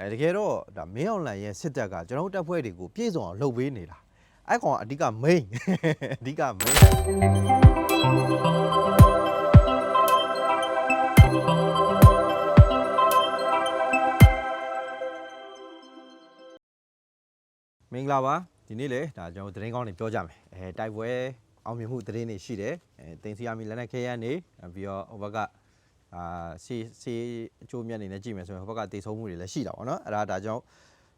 အဲတကယ်တော့ဒါမင်းအောင်လှိုင်ရဲ့စစ်တပ်ကကျွန်တော်တို့တပ်ဖွဲ့တွေကိုပြည့်စုံအောင်လှုပ်ပေးနေတာအဲ့ကောင်ကအဓိက main အဓိက main မင်္ဂလာပါဒီနေ့လေဒါကျွန်တော်တို့သတင်းကောင်းတွေပြောကြမယ်အဲတိုက်ပွဲအောင်မြင်မှုသတင်းတွေရှိတယ်အဲတင်စီယာမီလက်နက်ခဲယမ်းနေပြီးတော့ဟိုဘက်က အာစီစီအချိုးမြတ်နေနဲ့ကြည့်မယ်ဆိုရင်ဟိုဘက်ကတေဆုံးမှုတွေလည်းရှိတာပေါ့နော်အဲ့ဒါဒါကြောင့်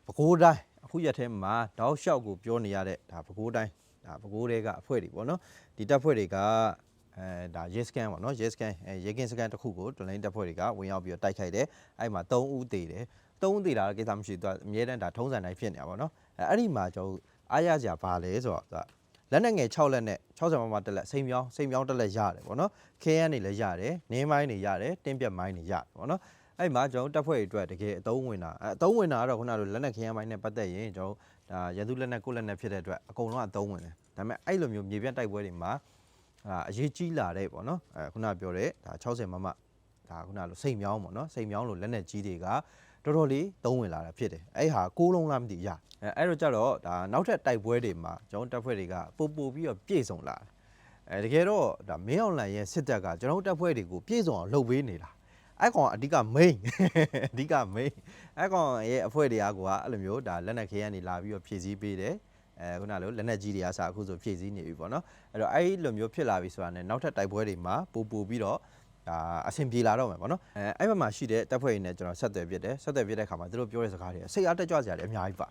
ပဲခူးတိုင်းအခုရက်ထဲမှာတောက်လျှောက်ကိုပြောနေရတဲ့ဒါပဲခူးတိုင်းဒါပဲခူးတွေကအဖွဲ့တွေပေါ့နော်ဒီတပ်ဖွဲ့တွေကအဲဒါရဲစကန်ပေါ့နော်ရဲစကန်အဲရဲကင်းစကန်တစ်ခုကိုတွန်လိုင်းတပ်ဖွဲ့တွေကဝင်ရောက်ပြီးတော့တိုက်ခိုက်တယ်အဲ့မှာ3ဦးသေတယ်3ဦးသေတာကိစ္စမရှိဘူးသူကအမြဲတမ်းဒါထုံးစံတိုင်းဖြစ်နေတာပေါ့နော်အဲအဲ့ဒီမှာကျွန်တော်တို့အားရစရာဘာလဲဆိုတော့သူက လက်နဲ့ငယ်6လက်နဲ့60မမတက်လက်စိမ်ပြောင်းစိမ်ပြောင်းတက်လက်ရတယ်ပေါ့နော်ခဲရန်တွေလည်းရတယ်နင်းမိုင်းတွေရတယ်တင်းပြက်မိုင်းတွေရတယ်ပေါ့နော်အဲ့မှာကျွန်တော်တို့တပ်ဖွဲ့တွေအတွက်တကယ်အသုံးဝင်တာအဲအသုံးဝင်တာကတော့ခုနကလိုလက်နဲ့ခဲရန်မိုင်းနဲ့ပတ်သက်ရင်ကျွန်တော်တို့ဒါရန်သူလက်နဲ့ကိုယ်လက်နဲ့ဖြစ်တဲ့အတွက်အကုန်လုံးအသုံးဝင်တယ်ဒါပေမဲ့အဲ့လိုမျိုးမြေပြတ်တိုက်ပွဲတွေမှာအာအရေးကြီးလာတဲ့ပေါ့နော်အဲခုနကပြောတဲ့ဒါ60မမဒါခုနကလိုစိမ်ပြောင်းပေါ့နော်စိမ်ပြောင်းလိုလက်နဲ့ကြီးတွေက တော်တော်လေးသုံးဝင်လာတာဖြစ်တယ်အဲ့ဟာကိုးလုံးလားမသိရအဲအဲ့တော့ကြတော့ဒါနောက်ထပ်တိုက်ပွဲတွေမှာကျွန်တော်တပ်ဖွဲ့တွေကပို့ပို့ပြီးတော့ပြည့်စုံလာတယ်အဲတကယ်တော့ဒါမင်းအောင်လှိုင်ရဲ့စစ်တပ်ကကျွန်တော်တပ်ဖွဲ့တွေကိုပြည့်စုံအောင်လှုပ်ပေးနေတာအဲ့ကောင်အဓိက main အဓိက main အဲ့ကောင်ရဲ့အဖွဲ့တွေကကွာအဲ့လိုမျိုးဒါလက်နက်ခဲရန်နေလာပြီးတော့ဖြည့်ဆည်းပေးတယ်အဲခုနလိုလက်နက်ကြီးတွေကစအခုဆိုဖြည့်ဆည်းနေပြီပေါ့နော်အဲ့တော့အဲ့လိုမျိုးဖြစ်လာပြီဆိုတာနဲ့နောက်ထပ်တိုက်ပွဲတွေမှာပို့ပို့ပြီးတော့ ဒါအဆင်ပြေလာတော့မယ်ဗောနော်အဲအဲ့ဘက်မှာရှိတဲ့တပ်ဖွဲ့တွေနဲ့ကျွန်တော်ဆက်သွယ်ပြစ်တယ်ဆက်သွယ်ပြစ်တဲ့ခါမှာသူတို့ပြောတဲ့စကားတွေစိတ်အားတက်ကြွစရာတွေအများကြီးပါ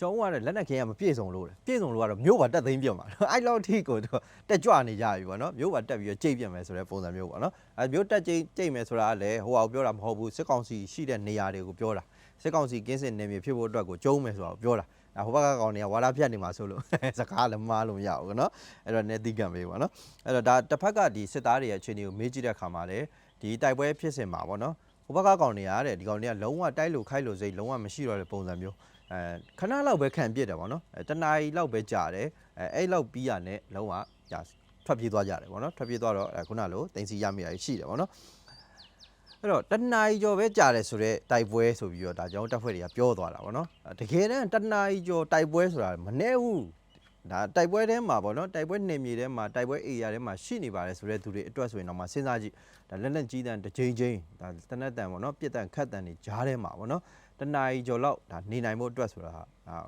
ကျွန်တော်ကလည်းလက်နက်ခင်းရမပြည့်စုံလို့လေပြည့်စုံလို့ကတော့မျိုးပါတက်သိမ်းပြတ်မှာအဲ့လောက်ထိကိုသူတက်ကြွနေကြပြီဗောနော်မျိုးပါတက်ပြီးတော့ကြိတ်ပြတ်မယ်ဆိုတဲ့ပုံစံမျိုးဗောနော်အဲမျိုးတက်ကြိတ်ကြိတ်မယ်ဆိုတာကလည်းဟိုအောင်ပြောတာမဟုတ်ဘူးစစ်ကောင်စီရှိတဲ့နေရာတွေကိုပြောတာစစ်ကောင်စီကင်းစင်နေမြေဖြစ်ဖို့အတွက်ကိုကျုံးမယ်ဆိုတာကိုပြောတာ ဟိုဘက်ကကောင်တွေကဝါလာဖြတ်နေမှာဆိုလို့စကားလည်းမမားလို့မရဘူးနော်အဲ့တော့ net တိကံပေးပါနော်အဲ့တော့ဒါတစ်ဖက်ကဒီစစ်သားတွေရဲ့အခြေအနေကိုမေးကြည့်တဲ့ခါမှာလည်းဒီတိုက်ပွဲဖြစ်စင်မှာပေါ့နော်ဟိုဘက်ကကောင်တွေကတဲ့ဒီကောင်တွေကလုံးဝတိုက်လို့ခိုက်လို့စိတ်လုံးဝမရှိတော့တဲ့ပုံစံမျိုးအဲခဏလောက်ပဲခံပြစ်တယ်ပေါ့နော်အဲတနားရီလောက်ပဲကြာတယ်အဲအဲ့လောက်ပြီးရနဲ့လုံးဝကြာထွက်ပြေးသွားကြတယ်ပေါ့နော်ထွက်ပြေးသွားတော့အဲခုနလိုတင်စီရမိတာရှိတယ်ပေါ့နော် အဲ့တော့တနားရီကျော်ပဲကြာတယ်ဆိုတော့တိုက်ပွဲဆိုပြီးတော့ဒါကြောင့်တပ်ဖွဲ့တွေကပြောသွားတာပေါ့နော်တကယ်တမ်းတနားရီကျော်တိုက်ပွဲဆိုတာမနှဲဘူးဒါတိုက်ပွဲထဲမှာပေါ့နော်တိုက်ပွဲနေမြေထဲမှာတိုက်ပွဲအေရီယာထဲမှာရှိနေပါတယ်ဆိုတဲ့သူတွေအတွက်ဆိုရင်တော့မှစဉ်းစားကြည့်ဒါလက်လက်ကြီးတန်တစ်ချိန်ချင်းဒါတနက်တန်ပေါ့နော်ပြက်တန်ခတ်တန်တွေကြားထဲမှာပေါ့နော် တနားရီကျော်လောက်ဒါနေနိုင်ဖို့အတွက်ဆိုတာ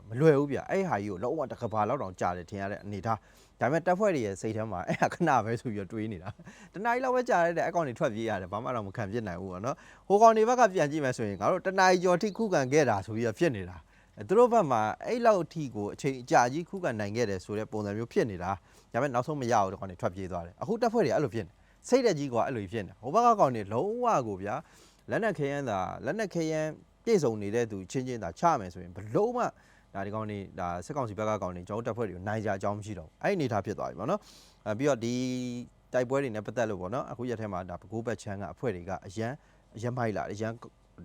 မလွယ်ဘူးဗျအဲ့ဟာကြီးကိုလုံးဝတစ်ကဘာလောက်တောင်ကြာတယ်ထင်ရတဲ့အနေဒါဒါပေမဲ့တက်ဖွဲ့တွေရဲ့စိတ်ထဲမှာအဲ့ဟာခဏပဲဆိုပြီးတော့တွေးနေတာတနားရီလောက်ပဲကြာရတဲ့အကောင်တွေထွက်ပြေးရတယ်ဘာမှတော့မခံပြစ်နိုင်ဘူးပေါ့နော်ဟိုကောင်တွေဘက်ကပြန်ကြည့်မယ်ဆိုရင်ငါတို့တနားရီကျော်ထိခုခံခဲ့တာဆိုပြီးတော့ဖြစ်နေတာသူတို့ဘက်မှာအဲ့လောက်အထိကိုအချိန်အကြာကြီးခုခံနိုင်ခဲ့တယ်ဆိုတဲ့ပုံစံမျိုးဖြစ်နေတာဒါပေမဲ့နောက်ဆုံးမရဘူးတော့ကောင်တွေထွက်ပြေးသွားတယ်အခုတက်ဖွဲ့တွေအဲ့လိုဖြစ်နေစိတ်တက်ကြီးကွာအဲ့လိုဖြစ်နေဟိုဘက်ကကောင်တွေလုံးဝကိုဗျာလက်နက်ခဲယမ်းသာလက်နက်ခဲယမ်း ပြည့်စုံနေတဲ့သူချင်းချင်းသာချမယ်ဆိုရင်ဘလုံးမဒါဒီကောင်နေဒါစစ်ကောင်စီဘက်ကကောင်နေကျွန်တော်တို့တပ်ဖွဲ့တွေကိုနိုင်ကြအကြောင်းမရှိတော့ဘူးအဲ့ဒီအနေထားဖြစ်သွားပြီဗောနော်အဲပြီးတော့ဒီတိုက်ပွဲတွေနဲ့ပတ်သက်လို့ဗောနော်အခုရက်ထဲမှာဒါဘကိုးဘက်ချမ်းကအဖွဲ့တွေကအရန်အရန်မိုက်လာတယ်အရန်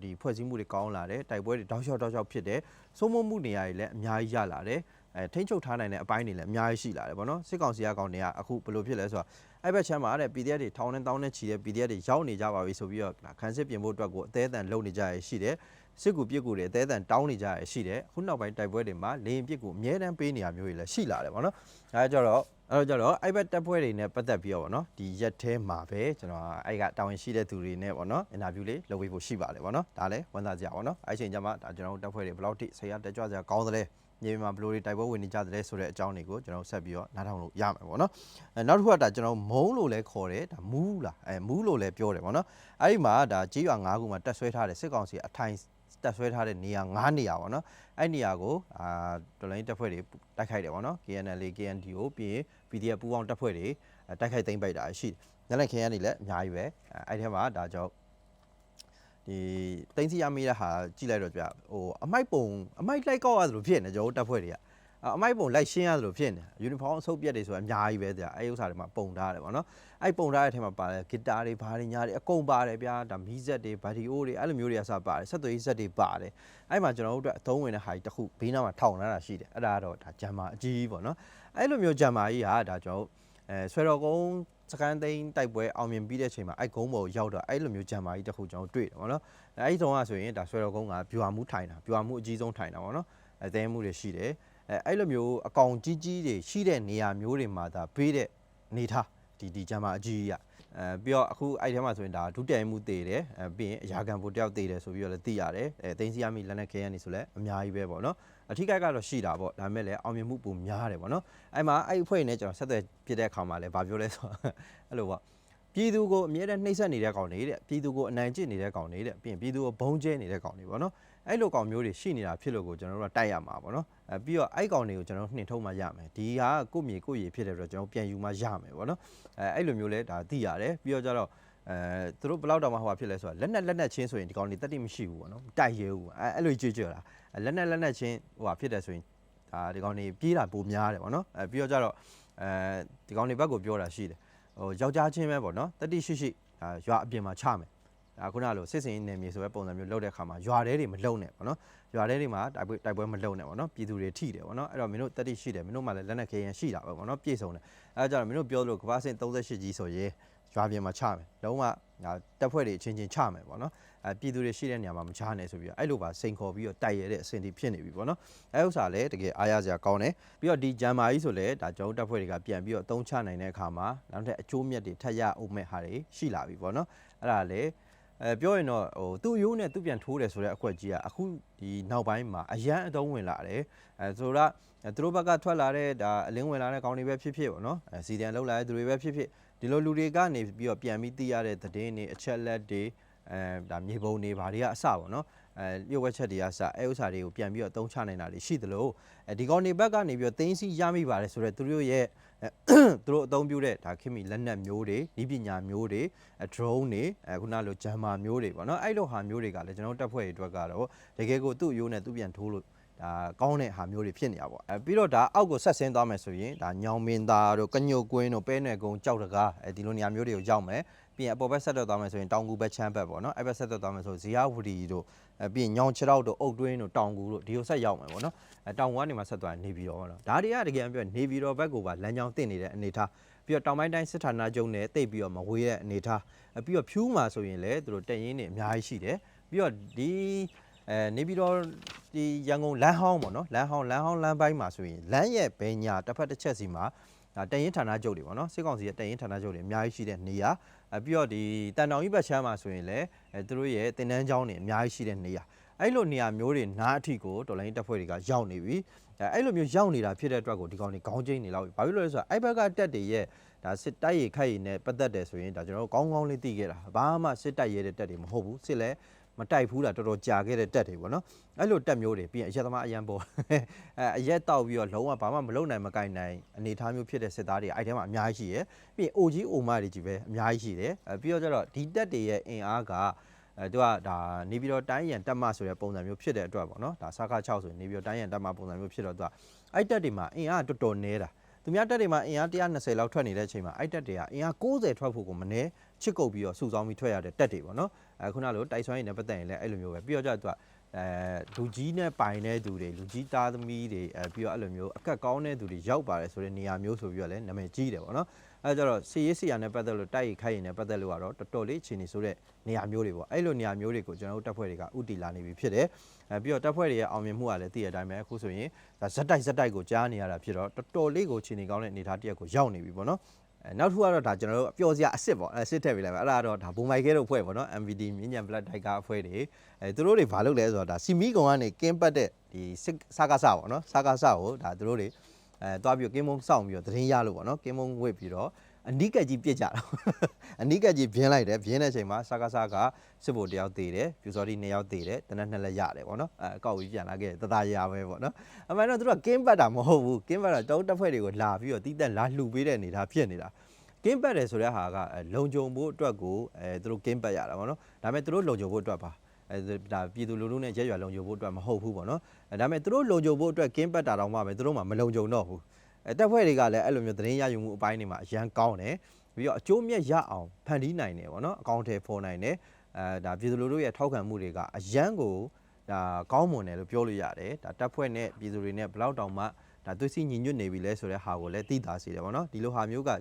ဒီဖွဲ့စည်းမှုတွေကောင်းလာတယ်တိုက်ပွဲတွေတောက်လျှောက်တောက်လျှောက်ဖြစ်တယ်စိုးမိုးမှုနေရာတွေလည်းအများကြီးရလာတယ်အဲထိမ့်ချုပ်ထားနိုင်တဲ့အပိုင်းတွေလည်းအများကြီးရှိလာတယ်ဗောနော်စစ်ကောင်စီကကောင်တွေကအခုဘယ်လိုဖြစ်လဲဆိုတော့အဲ့ဘက်ချမ်းမှာတဲ့ PDF တွေထောင်းနဲ့တောင်းနဲ့ချီတဲ့ PDF တွေရောက်နေကြပါပြီဆိုပြီးတော့ဒါခန်းစစ်ပြင်ဖို့အတွက်ကိုအသေးအတန်လုံနေကြရရှိတယ် စစ်ကူပြစ်ကူတွေအသေးအတန်တောင်းနေကြရရှိတယ်ခုနောက်ပိုင်းတိုက်ပွဲတွေမှာလေရင်ပြစ်ကူအမြဲတမ်းပေးနေရမျိုးတွေလည်းရှိလာတယ်ဗောနော်ဒါကြတော့အဲ့တော့ကြတော့အဲ့ဘက်တပ်ဖွဲ့တွေနဲ့ပတ်သက်ပြီးတော့ဗောနော်ဒီရက်ထဲမှာပဲကျွန်တော်အဲ့ကတာဝန်ရှိတဲ့သူတွေနဲ့ဗောနော်အင်တာဗျူးလေးလုပ်ပေးဖို့ရှိပါတယ်ဗောနော်ဒါလည်းဝန်သားကြဗောနော်အဲ့ချိန်ကျမှဒါကျွန်တော်တို့တပ်ဖွဲ့တွေဘယ်လောက်ထိဆရာတက်ကြွစရာကောင်းသလဲမြေပြင်မှာဘယ်လိုတွေတိုက်ပွဲဝင်နေကြတယ်ဆိုတဲ့အကြောင်းတွေကိုကျွန်တော်ဆက်ပြီးတော့နားထောင်လို့ရမယ်ပေါ့နော်အဲနောက်တစ်ခုကဒါကျွန်တော်မုံလို့လဲခေါ်တယ်ဒါမူးလားအဲမူးလို့လဲပြောတယ်ပေါ့နော်အဲ့ဒီမှာဒါကြေးရွာ၅ခုမှာတက်ဆွဲထားတဲ့စစ်ကောင်စီအထိုင် တက်ဆွဲထားတဲ့နေရာ၅နေရာပေါ့နော်အဲ့နေရာကိုအာတော်လိုင်းတပ်ဖွဲ့တွေတိုက်ခိုက်တယ်ပေါ့နော် KNL KNDO ပြီးရင် PDF ပူးပေါင်းတပ်ဖွဲ့တွေတိုက်ခိုက်သိမ်းပိုက်တာရှိတယ်ညနေခင်းရနေလည်းအများကြီးပဲအဲ့ဒီထဲမှာဒါကြောင့်ဒီတင်းစီရမိတဲ့ဟာကြည့်လိုက်တော့ကြဟိုအမိုက်ပုံအမိုက်လိုက်ကောက်ရတယ်လို့ဖြစ်နေကျွန်တော်တို့တပ်ဖွဲ့တွေက အမိုက်ပုံလိုက်ရှင်းရတယ်လို့ဖြစ်နေယူနီဖောင်းအဆုပ်ပြက်တွေဆိုတာအများကြီးပဲကြာအဲဥစ္စာတွေမှာပုံထားတယ်ဗောနော်အဲပုံထားတဲ့အထက်မှာပါတယ်ဂီတာတွေဘာတွေညာတွေအကုန်ပါတယ်ဗျာဒါမီးစက်တွေဗာဒီအိုတွေအဲ့လိုမျိုးတွေအစပါတယ်ဆက်သွေးစက်တွေပါတယ်အဲ့မှာကျွန်တော်တို့အတွက်အသုံးဝင်တဲ့ဟာကြီးတစ်ခုဘေးနားမှာထောင်ထားတာရှိတယ်အဲ့ဒါကတော့ဒါဂျမ်မာအကြီးဗောနော်အဲ့လိုမျိုးဂျမ်မာကြီးဟာဒါကျွန်တော်တို့အဲဆွဲတော်ကုန်းစကန်သိန်းတိုက်ပွဲအောင်မြင်ပြီးတဲ့အချိန်မှာအဲ့ဂုံးပေါ်ရောက်တော့အဲ့လိုမျိုးဂျမ်မာကြီးတစ်ခုကျွန်တော်တွေ့တယ်ဗောနော်အဲ့ဒီတုန်းကဆိုရင်ဒါဆွဲတော်ကုန်းကဗျူဟာမှုထိုင်တာဗျူဟာမှုအကြီးဆုံးထိုင်တာဗောနော်အဲတဲမှုတွေရှိတယ် အဲအဲ့လိုမျိုးအကောင်ကြီးကြီးတွေရှိတဲ့နေရာမျိုးတွေမှာဒါဘေးတဲ့နေထားဒီဒီဂျမ်မာအကြီးကြီးอ่ะအဲပြီးတော့အခုအဲ့ထဲမှာဆိုရင်ဒါဒုတိယမှုတည်တယ်အဲပြီးရင်အရာခံဖို့တယောက်တည်တယ်ဆိုပြီးတော့လည်းသိရတယ်အဲသိန်းစီရမိလက်နက်ခဲရနေဆိုလည်းအများကြီးပဲပေါ့နော်အထိကိုက်ကတော့ရှိတာပေါ့ဒါပေမဲ့လည်းအောင်မြင်မှုပုံများတယ်ပေါ့နော်အဲ့မှာအဲ့အဖွဲ့နဲ့ကျွန်တော်ဆက်သွယ်ဖြစ်တဲ့အခါမှာလည်းဗာပြောလဲဆိုတော့အဲ့လိုပေါ့ပြည်သူကိုအမြဲတမ်းနှိပ်စက်နေတဲ့ကောင်တွေတဲ့ပြည်သူကိုအနိုင်ကျင့်နေတဲ့ကောင်တွေတဲ့ပြီးရင်ပြည်သူကိုဘုံကျဲနေတဲ့ကောင်တွေပေါ့နော် အဲ့လိုကောင်မျိုးတွေရှိနေတာဖြစ်လို့ကိုကျွန်တော်တို့ကတိုက်ရမှာပေါ့နော်အဲပြီးတော့အဲ့ကောင်တွေကိုကျွန်တော်တို့နှင်ထုတ်မှရမယ်ဒီဟာကိုမြေကိုရေဖြစ်တဲ့အတွက်ကျွန်တော်ပြန်ယူမှရမယ်ပေါ့နော်အဲအဲ့လိုမျိုးလဲဒါသိရတယ်ပြီးတော့ကျတော့အဲသူတို့ဘယ်လောက်တောင်မှဟိုဖြစ်လဲဆိုတော့လက်နဲ့လက်နဲ့ချင်းဆိုရင်ဒီကောင်တွေတက်တိမရှိဘူးပေါ့နော်တိုက်ရဲဘူးအဲအဲ့လိုကြွကြွလာလက်နဲ့လက်နဲ့ချင်းဟိုဖြစ်တယ်ဆိုရင်ဒါဒီကောင်တွေပြေးတာပိုများတယ်ပေါ့နော်အဲပြီးတော့ကျတော့အဲဒီကောင်တွေဘက်ကိုပြောတာရှိတယ်ဟိုယောက်ျားချင်းပဲပေါ့နော်တက်တိရှိရှိဒါရွာအပြင်မှာချမယ် ဒါခုနလိုစစ်စင်နေမြေဆိုပဲပုံစံမျိုးလုပ်တဲ့အခါမှာရွာတဲတွေမလုံနဲ့ပေါ့နော်ရွာတဲတွေမှာတိုက်ပွဲတိုက်ပွဲမလုံနဲ့ပေါ့နော်ပြည်သူတွေထိတယ်ပေါ့နော်အဲ့တော့မင်းတို့တက်တိရှိတယ်မင်းတို့မှလည်းလက်နက်ခဲရင်ရှိတာပဲပေါ့နော်ပြည့်စုံတယ်အဲ့ဒါကြတော့မင်းတို့ပြောလို့ကမ္ဘာ့စင်38ကြီးဆိုရင်ရွာပြင်မှာချမယ်လုံးဝဒါတက်ဖွဲ့တွေအချင်းချင်းချမယ်ပေါ့နော်အဲပြည်သူတွေရှိတဲ့နေရာမှာမချနဲ့ဆိုပြီးတော့အဲ့လိုပါစိန်ခေါ်ပြီးတော့တိုက်ရတဲ့အဆင့်တွေဖြစ်နေပြီပေါ့နော်အဲဥစ္စာလည်းတကယ်အားရစရာကောင်းတယ်ပြီးတော့ဒီဂျမ်မာကြီးဆိုလည်းဒါကျွန်တော်တက်ဖွဲ့တွေကပြန်ပြီးတော့အသုံးချနိုင်တဲ့အခါမှာနောက်ထပ်အကျိုးမြတ်တွေထပ်ရအောင်မဲ့ဟာတွေရှိလာပြီပေါ့နော်အဲ့ဒါလည်း အဲပြောရင်တော့ဟိုသူ့ရိုးနဲ့သူ့ပြန်ထိုးတယ်ဆိုတဲ့အခွက်ကြီးကအခုဒီနောက်ပိုင်းမှာအရန်အတုံးဝင်လာတယ်အဲဆိုတော့သူတို့ဘက်ကထွက်လာတဲ့ဒါအလင်းဝင်လာတဲ့ကောင်းတွေပဲဖြစ်ဖြစ်ပေါ့နော်အဲစီတန်လောက်လာတဲ့သူတွေပဲဖြစ်ဖြစ်ဒီလိုလူတွေကနေပြီးတော့ပြန်ပြီးသိရတဲ့သတင်းတွေအချက်လက်တွေအဲဒါမြေပုံတွေဘာတွေကအစပေါ့နော်အဲလျှို့ဝှက်ချက်တွေကစအဲဥစ္စာတွေကိုပြန်ပြီးတော့အသုံးချနိုင်တာတွေရှိသလိုအဲဒီကောင်းတွေဘက်ကနေပြီးတော့တင်းစီရမိပါတယ်ဆိုတော့သူတို့ရဲ့ သူတို့အသုံးပြုတဲ့ဒါခင်မီလက်နက်မျိုးတွေဤပညာမျိုးတွေ drone တွေအဲခုနလိုဂျမ်မာမျိုးတွေပေါ့နော်အဲ့လိုဟာမျိုးတွေကလည်းကျွန်တော်တက်ဖွဲ့တွေအတွက်ကတော့တကယ်ကိုသူ့ရိုးနဲ့သူ့ပြန်ထိုးလို့ဒါကောင်းတဲ့ဟာမျိုးတွေဖြစ်နေတာပေါ့အဲပြီးတော့ဒါအောက်ကိုဆက်ဆင်းသွားမယ်ဆိုရင်ဒါညောင်မင်းသားတို့ကညုတ်ကွင်းတို့ပဲနယ်ကုန်းကြောက်တကားအဲဒီလိုနေရာမျိုးတွေကိုရောက်မယ် ပြီးရင်အပေါ်ဘက်ဆက်တော့သွားမယ်ဆိုရင်တောင်ကူဘက်ချမ်းဘက်ပေါ့နော်အဲ့ဘက်ဆက်တော့သွားမယ်ဆိုဇီယာဝတီတို့အဲပြီးရင်ညောင်ခြေထောက်တို့အုတ်တွင်းတို့တောင်ကူတို့ဒီကိုဆက်ရောက်မယ်ပေါ့နော်အဲတောင်ကူကနေမှဆက်သွားနေပြီးတော့ပေါ့နော်ဒါတွေကတကယ်ပြောနေပြီးတော့ဘက်ကိုပါလမ်းကြောင်းတင်နေတဲ့အနေထားပြီးတော့တောင်ပိုင်းတိုင်းစစ်ဌာနချုပ်နဲ့တိတ်ပြီးတော့မဝေးတဲ့အနေထားပြီးတော့ဖြူးမှာဆိုရင်လည်းသူတို့တက်ရင်နေအများကြီးရှိတယ်ပြီးတော့ဒီအဲနေပြီးတော့ဒီရန်ကုန်လမ်းဟောင်းပေါ့နော်လမ်းဟောင်းလမ်းဟောင်းလမ်းပိုင်းမှာဆိုရင်လမ်းရဲ့ဘယ်ညာတစ်ဖက်တစ်ချက်စီမှာဒါတရင်ဌာနချုပ်တွေပေါ့နော်စစ်ကောင်စီရဲ့တရင်ဌာနချုပ်တွေအများကြီးရှိတဲ့နေရာအဲ ပြီးတော့ဒီတန်တောင်ကြီးဘက်ချမ်းမှာဆိုရင်လည်းအဲသူတို့ရဲ့တင်တန်းကျောင်းတွေအများကြီးရှိတဲ့နေရာအဲ့လိုနေရာမျိုးတွေနားအထိကိုတော်လိုင်းတပ်ဖွဲ့တွေကရောက်နေပြီအဲအဲ့လိုမျိုးရောက်နေတာဖြစ်တဲ့အတွက်ကိုဒီကောင်တွေခေါင်းကျင်းနေလောက်ပြီဘာဖြစ်လို့လဲဆိုတော့အဲ့ဘက်ကတက်တွေရဲ့ဒါစစ်တိုက်ရိုက်ခိုက်ရည်နဲ့ပတ်သက်တယ်ဆိုရင်ဒါကျွန်တော်တို့ကောင်းကောင်းလေးသိခဲ့တာဘာမှစစ်တိုက်ရဲတဲ့တက်တွေမဟုတ်ဘူးစစ်လဲ မတိုက်ဘူးတာတော်တော်ကြာခဲ့တဲ့တက်တွေပေါ့နော်အဲ့လိုတက်မျိုးတွေပြီးရင်အရက်သမားအရန်ပေါ်အဲအရက်တောက်ပြီးတော့လုံးဝဘာမှမလုပ်နိုင်မကင်နိုင်အနေထားမျိုးဖြစ်တဲ့စစ်သားတွေအဲ့ထဲမှာအများကြီးရှိရယ်ပြီးရင်အိုကြီးအိုမတွေကြီးပဲအများကြီးရှိတယ်အဲပြီးတော့ကျတော့ဒီတက်တွေရဲ့အင်အားကအဲသူကဒါနေပြီးတော့တိုင်းရန်တက်မဆိုတဲ့ပုံစံမျိုးဖြစ်တဲ့အတွက်ပေါ့နော်ဒါစကား6ဆိုရင်နေပြီးတော့တိုင်းရန်တက်မပုံစံမျိုးဖြစ်တော့သူကအဲ့တက်တွေမှာအင်အားတော်တော်နေတာ သူများတက်တွေမှာအင်အား120လောက်ထွက်နေတဲ့အချိန်မှာအဲ့တက်တွေကအင်အား90ထွက်ဖို့ကိုမနေချစ်ကုပ်ပြီးတော့စုဆောင်းပြီးထွက်ရတဲ့တက်တွေပေါ့နော်အဲခုနလိုတိုက်ဆွမ်းရည်နဲ့ပတ်သက်ရင်လည်းအဲ့လိုမျိုးပဲပြီးတော့ကျတော့သူကအဲလူကြီးနဲ့ပိုင်တဲ့သူတွေလူကြီးသားသမီးတွေအဲပြီးတော့အဲ့လိုမျိုးအကက်ကောင်းတဲ့သူတွေရောက်ပါတယ်ဆိုတဲ့နေရာမျိုးဆိုပြီးတော့လည်းနာမည်ကြီးတယ်ပေါ့နော် အဲကြတော့စီရေးစီယာနဲ့ပတ်သက်လို့တိုက်ရိုက်ခိုက်ရင်နဲ့ပတ်သက်လို့ကတော့တော်တော်လေးအခြေအနေဆိုတဲ့နေရာမျိုးတွေပေါ့အဲ့လိုနေရာမျိုးတွေကိုကျွန်တော်တို့တပ်ဖွဲ့တွေကဥတီလာနေပြီဖြစ်တယ်အဲပြီးတော့တပ်ဖွဲ့တွေရဲ့အောင်မြင်မှုကလည်းသိရတဲ့အတိုင်းပဲအခုဆိုရင်ဒါဇက်တိုက်ဇက်တိုက်ကိုကြားနေရတာဖြစ်တော့တော်တော်လေးကိုအခြေအနေကောင်းတဲ့အနေအထားတစ်ရက်ကိုရောက်နေပြီပေါ့နော်အဲနောက်တစ်ခုကတော့ဒါကျွန်တော်တို့အပျော်စရာအစ်စ်ပေါ့အဲစစ်ထည့်ပေးလိုက်ပါအဲ့ဒါတော့ဒါဘုံမိုက်ခဲတို့ဖွဲ့ပေါ့နော် MVD မြင်းညံ Black Tiger အဖွဲ့တွေအဲသူတို့တွေဘာလုပ်လဲဆိုတော့ဒါစီမီကုံကနေကင်းပတ်တဲ့ဒီစစ်စကားစပေါ့နော်စကားစကိုဒါသူတို့တွေ အဲတွားပြီးကင်းမုံစောင့်ပြီးတော့သတင်းရလို့ပေါ့နော်ကင်းမုံဝစ်ပြီးတော့အနိကကြီးပြစ်ကြတာအနိကကြီးဘင်းလိုက်တယ်ဘင်းတဲ့အချိန်မှာစကားစကစစ်ဘိုတယောက်သေးတယ်ပြူစော်ဒီနှစ်ယောက်သေးတယ်တနက်နှစ်လက်ရတယ်ပေါ့နော်အဲအကောက်ကြီးပြန်လာခဲ့တသားရပဲပေါ့နော်အမှန်တော့သူတို့ကကင်းပတ်တာမဟုတ်ဘူးကင်းပတ်တာတောတက်ဖွဲ့တွေကိုလာပြီးတော့တီးတက်လာလှူပေးတဲ့အနေထားဖြစ်နေတာကင်းပတ်တယ်ဆိုတဲ့ဟာကလုံခြုံဖို့အတွက်ကိုအဲသူတို့ကင်းပတ်ရတာပေါ့နော်ဒါပေမဲ့သူတို့လုံခြုံဖို့အတွက်ပါ အဲဒါပြည်သူလူထုနဲ့ရက်ရွာလုံခြုံဖို့အတွက်မဟုတ်ဘူးပေါ့နော်အဲဒါပေမဲ့သူတို့လုံခြုံဖို့အတွက်ကင်းပတ်တာတော့မှပဲသူတို့မှမလုံခြုံတော့ဘူးအဲတက်ဖွဲ့တွေကလည်းအဲ့လိုမျိုးသတင်းရယူမှုအပိုင်းတွေမှာအရန်ကောင်းတယ်ပြီးတော့အကျိုးမြတ်ရအောင်ဖန်တီးနိုင်တယ်ပေါ့နော်အကောင့်ထဲဖော်နိုင်တယ်အဲဒါပြည်သူလူထုရဲ့ထောက်ခံမှုတွေကအရန်ကိုဒါကောင်းမွန်တယ်လို့ပြောလို့ရတယ်ဒါတက်ဖွဲ့နဲ့ပြည်သူတွေနဲ့ဘလောက်တောင်မှဒါသွေးစည်းညီညွတ်နေပြီလဲဆိုတဲ့ဟာကိုလည်းသိတာစီတယ်ပေါ့နော်ဒီလိုဟာမျိုးက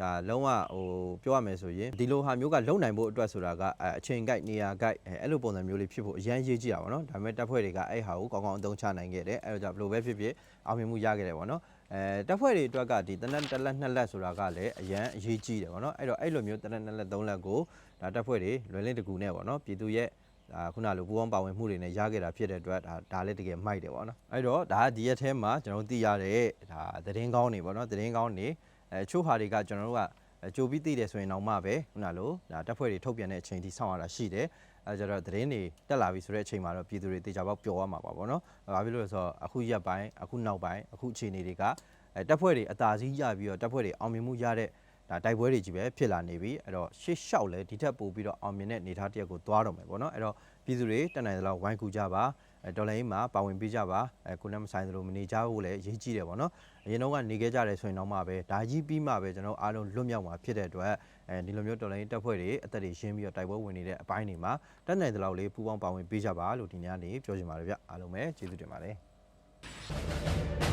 ဒါလုံးဝဟိုပြောရမယ်ဆိုရင်ဒီလိုဟာမျိုးကလုံနိုင်ဖို့အတွက်ဆိုတာကအအချိန်ကိုက်နေရာကိုက်အဲအဲ့လိုပုံစံမျိုးလေးဖြစ်ဖို့အရန်ရေးကြည့်တာပေါ့နော်ဒါပေမဲ့တပ်ဖွဲ့တွေကအဲ့ဟာကိုကောင်းကောင်းအသုံးချနိုင်ခဲ့တယ်အဲ့တော့ကြောင့်ဘယ်လိုပဲဖြစ်ဖြစ်အောင်မြင်မှုရခဲ့တယ်ပေါ့နော်အဲတပ်ဖွဲ့တွေအတွက်ကဒီတနက်တစ်လက်နှစ်လက်ဆိုတာကလည်းအရန်အရေးကြီးတယ်ပေါ့နော်အဲ့တော့အဲ့လိုမျိုးတနက်နှစ်လက်သုံးလက်ကိုဒါတပ်ဖွဲ့တွေလွယ်လင်းတကူနဲ့ပေါ့နော်ပြည်သူရဲ့ဒါခုနလိုပူပေါင်းပါဝင်မှုတွေနဲ့ရခဲ့တာဖြစ်တဲ့အတွက်ဒါဒါလည်းတကယ်မိုက်တယ်ပေါ့နော်အဲ့တော့ဒါကဒီရက်ထဲမှာကျွန်တော်တို့သိရတဲ့ဒါသတင်းကောင်းတွေပေါ့နော်သတင်းကောင်းတွေ အဲချို့ဟာတွေကကျွန်တော်တို့ကကြိုပြီးသိတယ်ဆိုရင်တော့မှပဲခုနလိုဒါတက်ဖွဲ့တွေထုတ်ပြန်တဲ့အချိန်ထိစောင့်ရတာရှိတယ်အဲကြတော့သတင်းတွေတက်လာပြီဆိုတဲ့အချိန်မှာတော့ပြည်သူတွေတေချာပေါက်ပျော်ရမှာပါပေါ့နော်ဘာဖြစ်လို့လဲဆိုတော့အခုရက်ပိုင်းအခုနောက်ပိုင်းအခုအခြေအနေတွေကအဲတက်ဖွဲ့တွေအသာစီးရပြီးတော့တက်ဖွဲ့တွေအောင်မြင်မှုရတဲ့ဒါတိုက်ပွဲတွေကြီးပဲဖြစ်လာနေပြီအဲ့တော့ရှေ့လျှောက်လဲဒီထက်ပိုပြီးတော့အောင်မြင်တဲ့အနေအထားတစ်ရပ်ကိုသွားတော့မယ်ပေါ့နော်အဲ့တော့ပြည်သူတွေတက်နိုင်သလောက်ဝိုင်းကူကြပါအဲ ဒေါ်လာရင်းမှာပါဝင်ပေးကြပါအဲကိုလည်းမဆိုင်သလိုမနေကြဘူးလည်းအရေးကြီးတယ်ပေါ့နော်အရင်တော့ကနေခဲ့ကြတယ်ဆိုရင်တော့မှပဲဒါကြီးပြီးမှပဲကျွန်တော်အားလုံးလွတ်မြောက်မှာဖြစ်တဲ့အတွက်အဲဒီလိုမျိုးဒေါ်လာရင်းတက်ဖွဲ့တွေအသက်တွေရှင်းပြီးတော့တိုက်ပွဲဝင်နေတဲ့အပိုင်းတွေမှာတက်နိုင်သလောက်လေးပူးပေါင်းပါဝင်ပေးကြပါလို့ဒီနေ့ကနေပြောချင်ပါတယ်ဗျအားလုံးပဲကျေးဇူးတင်ပါတယ်